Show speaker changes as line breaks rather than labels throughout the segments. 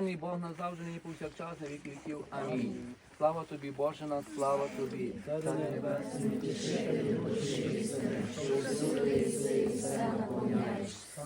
життя. Бог назавжди нині повсякчас на віки віків. Амінь. Слава тобі, Боже наш, слава тобі. Царю небесний,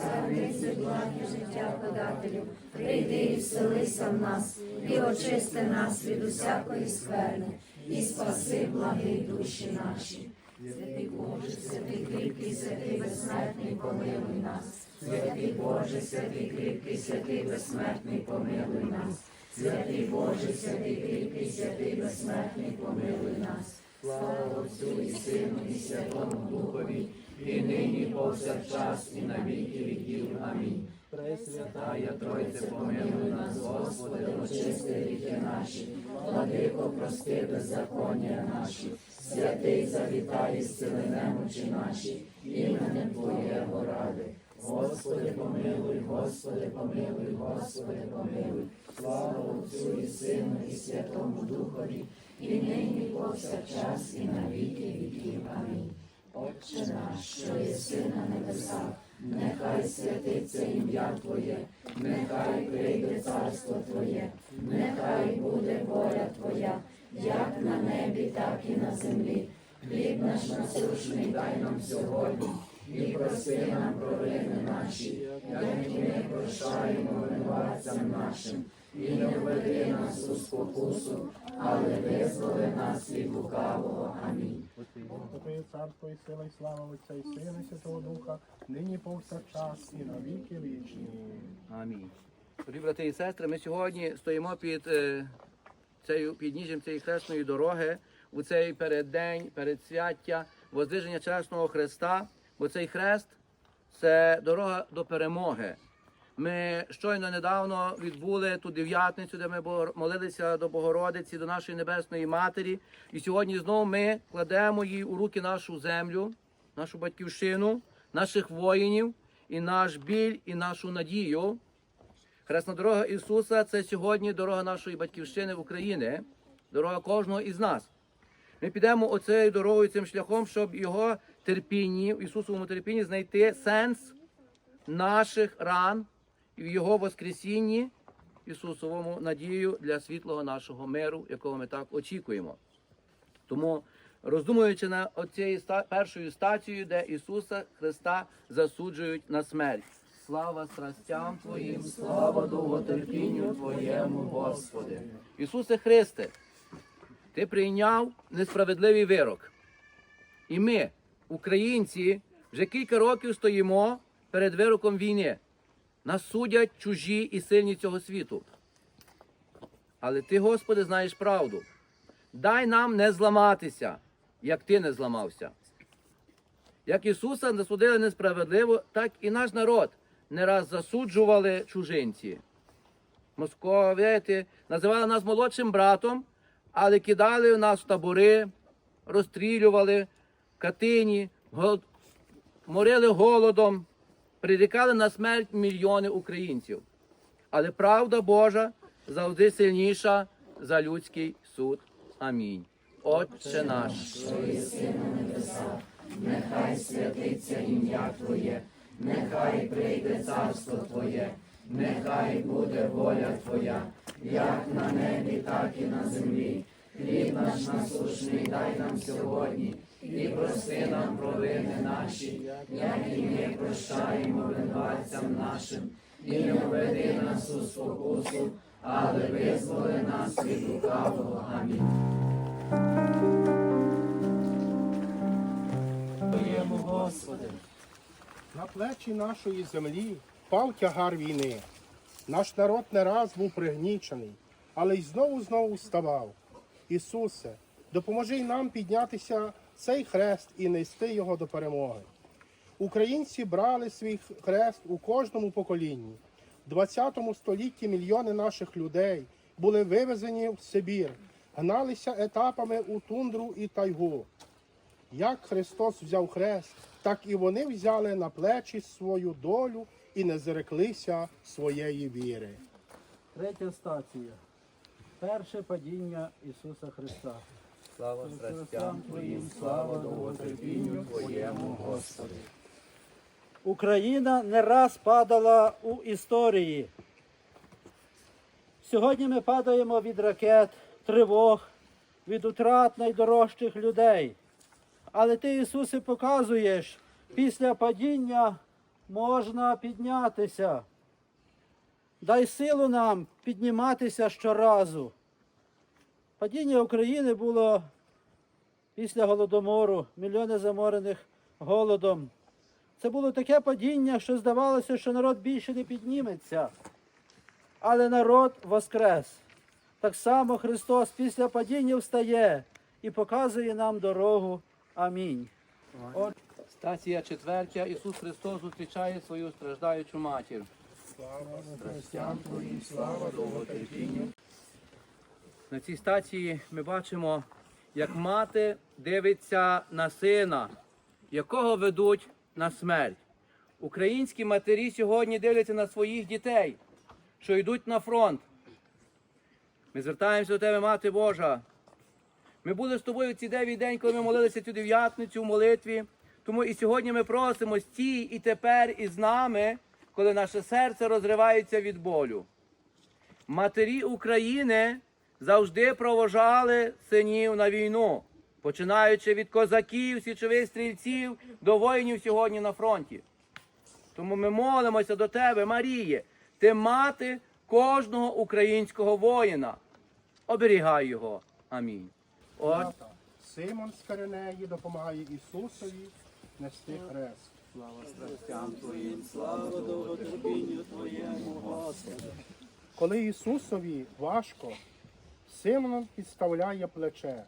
Цариці благі життя подателю, прийди і вселися в нас, і очисти нас від усякої скверни, і спаси благі душі наші. Святий Боже, святий кріпкий, святий безсмертний, помилуй нас. Святий Боже, святий кріпкий, святий безсмертний, помилуй нас. Святий Боже, святий кріпкий, святий безсмертний, помилуй нас. Слава Отцю і Сину, і Святому Духові,
і нині повсякчас, і на віки віків. Амінь. Пресвятая Тройце, помилуй нас, Господи,
очисти ріки наші, владико, прости беззаконня наші, святий завітай, зціли немочі наші, іменем Твоєго ради. Господи, помилуй, Господи, помилуй, Господи, помилуй. Слава Отцю і Сину, і Святому Духові, і нині, і повсякчас, і на віки віків. Амінь. Отче наш, що єси на небесах, нехай святиться ім'я Твоє, нехай прийде царство Твоє, нехай буде воля Твоя, як на небі, так і на землі. Хліб наш насущний дай нам сьогодні, і прости нам провини наші, як і ми прощаємо винуватцям нашим, і не введи нас у спокусу, але визволи нас від лукавого. Амінь.
Твоє царство і сила, і слава Отця і Сина, і Святого Духа, нині повсякчас і на віки вічні.
Амінь. Дорогі брати і сестри, ми сьогодні стоїмо під е, цією підніжжям цієї хресної дороги у цей переддень, передсвяття, воздвиження Чесного Христа, бо цей хрест це дорога до перемоги. Ми щойно недавно відбули ту дев'ятницю, де ми молилися до Богородиці, до нашої Небесної Матері. І сьогодні знову ми кладемо їй у руки нашу землю, нашу батьківщину, наших воїнів, і наш біль, і нашу надію. Хресна дорога Ісуса це сьогодні дорога нашої батьківщини в Україні, дорога кожного із нас. Ми підемо оцею дорогою, цим шляхом, щоб його терпінні, в Ісусовому терпінні знайти сенс наших ран і в Його Воскресінні, Ісусовому надію для світлого нашого миру, якого ми так очікуємо. Тому, роздумуючи над оцією ста- першою стацією, де Ісуса Христа засуджують на смерть. Слава страстям Твоїм, слава довготерпінню Твоєму, Господи. Ісусе Христе, Ти прийняв несправедливий вирок. І ми, українці, вже кілька років стоїмо перед вироком війни. Нас судять чужі і сильні цього світу. Але ти, Господи, знаєш правду. Дай нам не зламатися, як ти не зламався. Як Ісуса засудили несправедливо, так і наш народ не раз засуджували чужинці. Московити називали нас молодшим братом, але кидали нас в табори, розстрілювали в катині, морили голодом, прирікали на смерть мільйони українців. Але правда Божа завжди сильніша за людський суд. Амінь. Отче наш.
Нехай святиться ім'я Твоє, нехай прийде царство Твоє, нехай буде воля Твоя, як на небі, так і на землі. Хліб наш насушний дай нам сьогодні, і прости нам провини наші, як і ми прощаємо винуватцям нашим, і не введи нас у спокусу, але визволи нас від лукавого. Амінь.
Твоєму Господи.
На плечі нашої землі впав тягар війни. Наш народ не раз був пригнічений, але й знову знову вставав. Ісусе, допоможи нам піднятися цей хрест і нести його до перемоги. Українці брали свій хрест у кожному поколінні. В 20 столітті мільйони наших людей були вивезені в Сибір, гналися етапами у тундру і тайгу. Як Христос взяв хрест, так і вони взяли на плечі свою долю і не зреклися своєї віри.
Третя стація. Перше падіння Ісуса Христа.
Слава страстям Твоїм, слава довготерпінню Твоєму, Господи.
Україна не раз падала у історії. Сьогодні ми падаємо від ракет, тривог, від утрат найдорожчих людей. Але ти, Ісусе, показуєш, після падіння можна піднятися. Дай силу нам підніматися щоразу. Падіння України було після голодомору, мільйони заморених голодом. Це було таке падіння, що здавалося, що народ більше не підніметься. Але народ воскрес. Так само Христос після падіння встає і показує нам дорогу. Амінь.
Стація четвертя. Ісус Христос зустрічає свою страждаючу матір. На цій стації ми бачимо, як мати дивиться на сина, якого ведуть на смерть. Українські матері сьогодні дивляться на своїх дітей, що йдуть на фронт. Ми звертаємося до тебе, Мати Божа. Ми були з тобою ці дев'ять день, коли ми молилися цю дев'ятницю в молитві. Тому і сьогодні ми просимо стій і тепер із нами, коли наше серце розривається від болю. Матері України завжди провожали синів на війну, починаючи від козаків, січових стрільців до воїнів сьогодні на фронті. Тому ми молимося до тебе, Маріє, ти мати кожного українського воїна. Оберігай його. Амінь. От,
Симон з Киринеї допомагає Ісусові нести хрест. Коли Ісусові важко, Симон підставляє плече.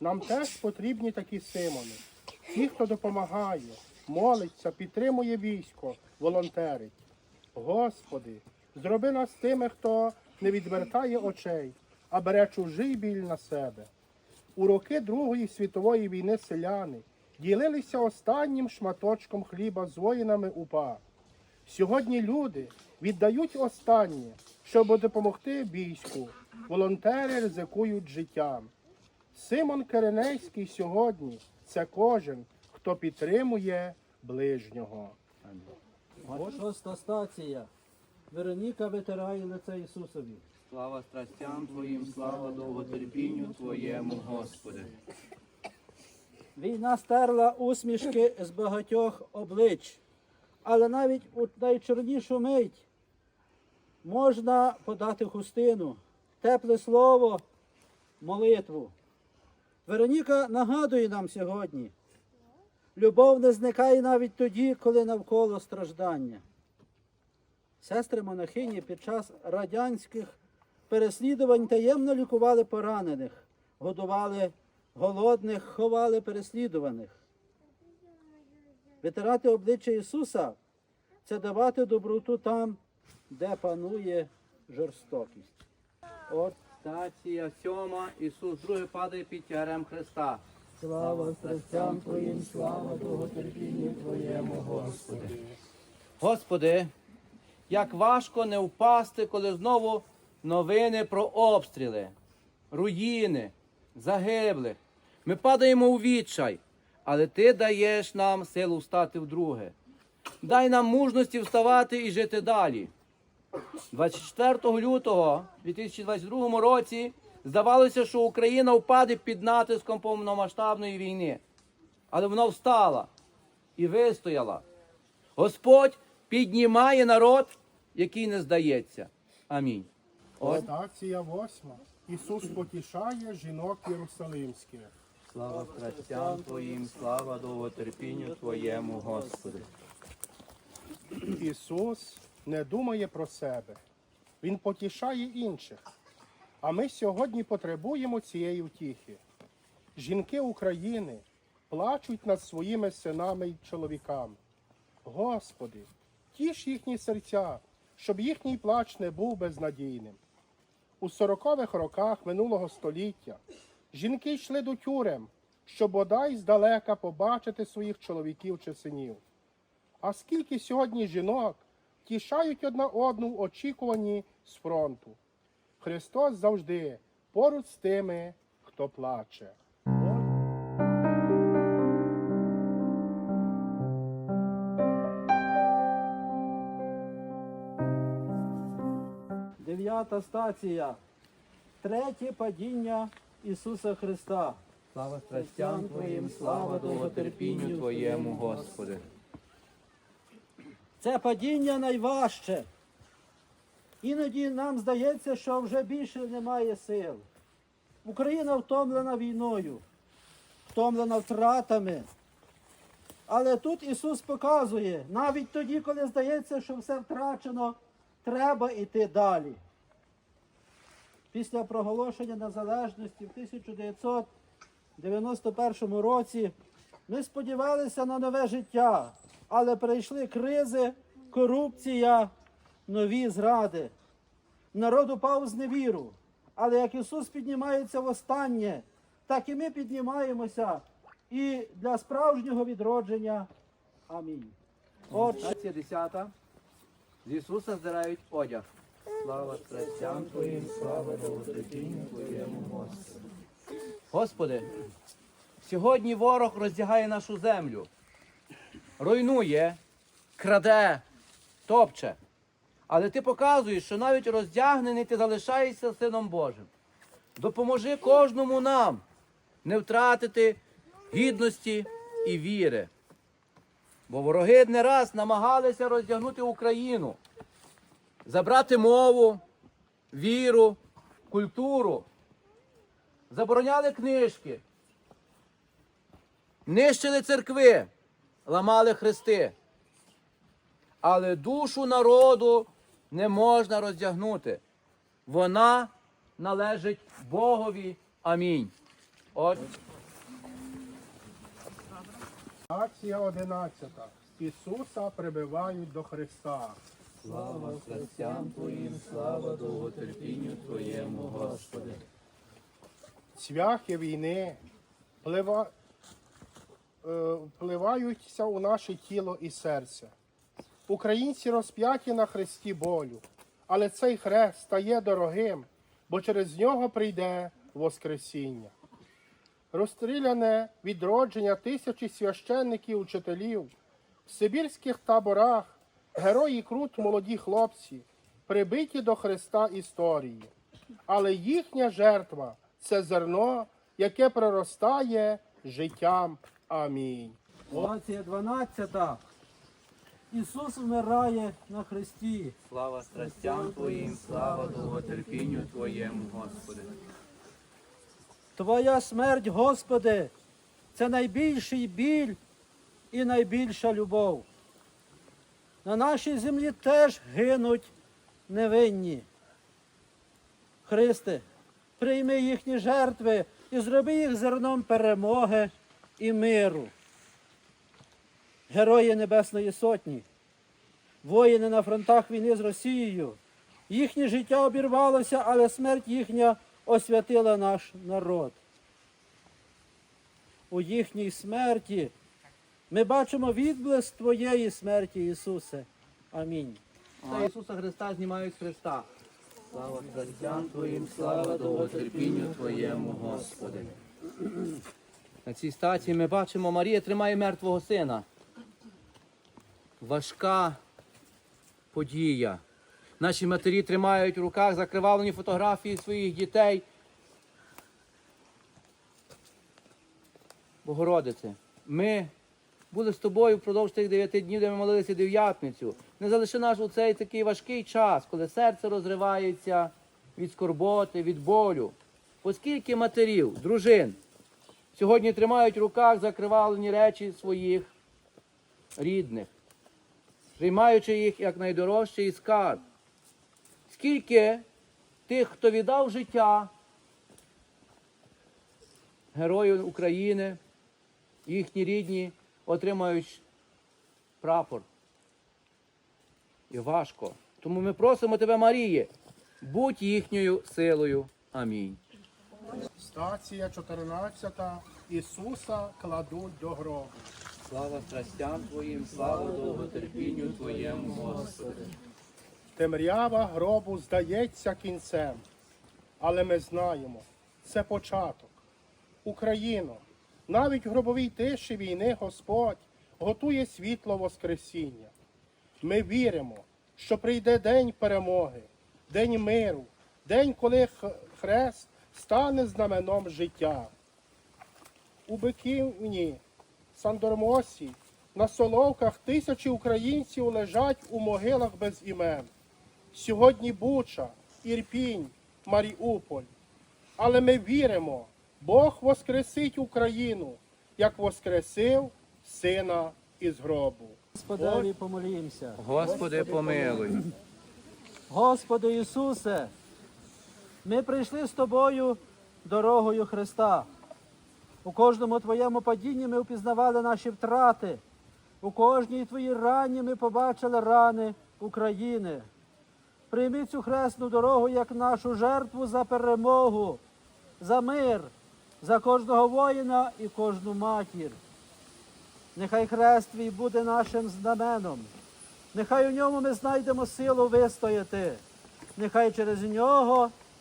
Нам теж потрібні такі Симони. Ті, хто допомагає, молиться, підтримує військо, волонтерить. Господи, зроби нас тими, хто не відвертає очей, а бере чужий біль на себе. У роки Другої світової війни селяни ділилися останнім шматочком хліба з воїнами УПА. Сьогодні люди віддають останнє, щоб допомогти війську. Волонтери ризикують життям. Симон Киренейський сьогодні це кожен, хто підтримує ближнього.
Шоста стація. Вероніка витирає лице Ісусові.
Слава страстям Твоїм, слава довготерпінню Твоєму, Господи.
Війна стерла усмішки з багатьох облич, але навіть у найчорнішу мить можна подати хустину, тепле слово, молитву. Вероніка нагадує нам сьогодні, любов не зникає навіть тоді, коли навколо страждання. Сестри монахині під час радянських переслідувань таємно лікували поранених, годували голодних, ховали переслідуваних. Витирати обличчя Ісуса це давати доброту там, де панує жорстокість.
От стація сьома. Ісус другий падає під тягарем Христа.
Слава страстям Твоїм, слава довготерпінню Твоєму, Господи.
Господи, як важко не впасти, коли знову новини про обстріли, руїни, загиблих. Ми падаємо у відчай, але Ти даєш нам силу встати вдруге. Дай нам мужності вставати і жити далі. 24 лютого 2022 році здавалося, що Україна впаде під натиском повномасштабної війни. Але вона встала і вистояла. Господь піднімає народ, який не здається. Амінь. От.
Восьма. Ісус потішає жінок єрусалимських.
Слава страстям Твоїм, слава довготерпінню Твоєму, Господи.
Ісус не думає про себе, Він потішає інших. А ми сьогодні потребуємо цієї втіхи. Жінки України плачуть над своїми синами й чоловіками. Господи, тіш їхні серця, щоб їхній плач не був безнадійним. У сорокових роках минулого століття жінки йшли до тюрем, щоб бодай здалека побачити своїх чоловіків чи синів. А скільки сьогодні жінок тішають одна одну в очікуванні з фронту. Христос завжди поруч з тими, хто плаче.
Дев'ята стація. Третє падіння Ісуса Христа.
Слава страстям Твоїм, слава довготерпінню Твоєму, Господи.
Це падіння найважче. Іноді нам здається, що вже більше немає сил. Україна втомлена війною, втомлена втратами. Але тут Ісус показує, навіть тоді, коли здається, що все втрачено, треба йти далі. Після проголошення незалежності в 1991 році ми сподівалися на нове життя, але прийшли кризи, корупція, нові зради. Народ упав з невіру. Але як Ісус піднімається в останнє, так і ми піднімаємося і для справжнього відродження. Амінь. Отже,
10. З Ісуса здирають одяг. Слава страстям Твоїм, слава довготерпінню Твоєму, Господи. Господи, сьогодні ворог роздягає нашу землю, руйнує, краде, топче. Але ти показуєш, що навіть роздягнений ти залишаєшся Сином Божим. Допоможи кожному нам не втратити гідності і віри. Бо вороги не раз намагалися роздягнути Україну, забрати мову, віру, культуру, забороняли книжки, нищили церкви, ламали хрести. Але душу народу не можна роздягнути. Вона належить Богові. Амінь. От.
Акція 11. Ісуса прибивають до Христа.
Слава страстям Твоїм, слава довготерпінню Твоєму, Господи.
Цвяхи війни плива, впливаються у наше тіло і серце. Українці розп'яті на хресті болю, але цей хрест стає дорогим, бо через нього прийде Воскресіння. Розстріляне відродження тисячі священників учителів в сибірських таборах, герої крут молоді хлопці, прибиті до Христа історії. Але їхня жертва це зерно, яке проростає життям. Амінь.
Лація 12. Ісус вмирає на хресті.
Слава страстям Твоїм, слава довготерпінню Твоєму, Господи.
Твоя смерть, Господи, це найбільший біль і найбільша любов. На нашій землі теж гинуть невинні. Христе, прийми їхні жертви і зроби їх зерном перемоги і миру. Герої Небесної Сотні, воїни на фронтах війни з Росією. Їхнє життя обірвалося, але смерть їхня освятила наш народ. У їхній смерті ми бачимо відблиск Твоєї смерті, Ісусе. Амінь.
Та Ісуса Христа знімають з Христа. Слава страстям Твоїм, слава довготерпінню Твоєму, Господи. На цій стації ми бачимо, Марія тримає мертвого сина. Важка подія. Наші матері тримають в руках закривавлені фотографії своїх дітей. Богородице, ми були з тобою впродовж тих дев'яти днів, де ми молилися дев'ятницю. Не залиши нас у цей такий важкий час, коли серце розривається від скорботи, від болю. Оскільки матерів, дружин сьогодні тримають в руках закривавлені речі своїх рідних, приймаючи їх як найдорожчий скарб. Скільки тих, хто віддав життя героїв України, їхні рідні отримають прапор. І важко. Тому ми просимо тебе, Марії, будь їхньою силою. Амінь.
Стація 14. Ісуса кладуть до гробу.
Слава страстям Твоїм, слава довготерпінню Твоєму, Господи.
Темрява гробу здається кінцем, але ми знаємо, це початок. Україно, навіть в гробовій тиші війни Господь готує світло Воскресіння. Ми віримо, що прийде день перемоги, день миру, день, коли хрест стане знаменом життя. У Биківні, Сандормосі, на Соловках тисячі українців лежать у могилах без імен. Сьогодні Буча, Ірпінь, Маріуполь. Але ми віримо, Бог воскресить Україну, як воскресив сина із гробу.
Господеві помолімся.
Господи, помилуй.
Господи Ісусе, ми прийшли з Тобою дорогою Христа. У кожному Твоєму падінні ми впізнавали наші втрати. У кожній Твоїй рані ми побачили рани України. Прийми цю хресну дорогу як нашу жертву за перемогу, за мир, за кожного воїна і кожну матір. Нехай хрест твій буде нашим знаменом. Нехай у ньому ми знайдемо силу вистояти. Нехай через нього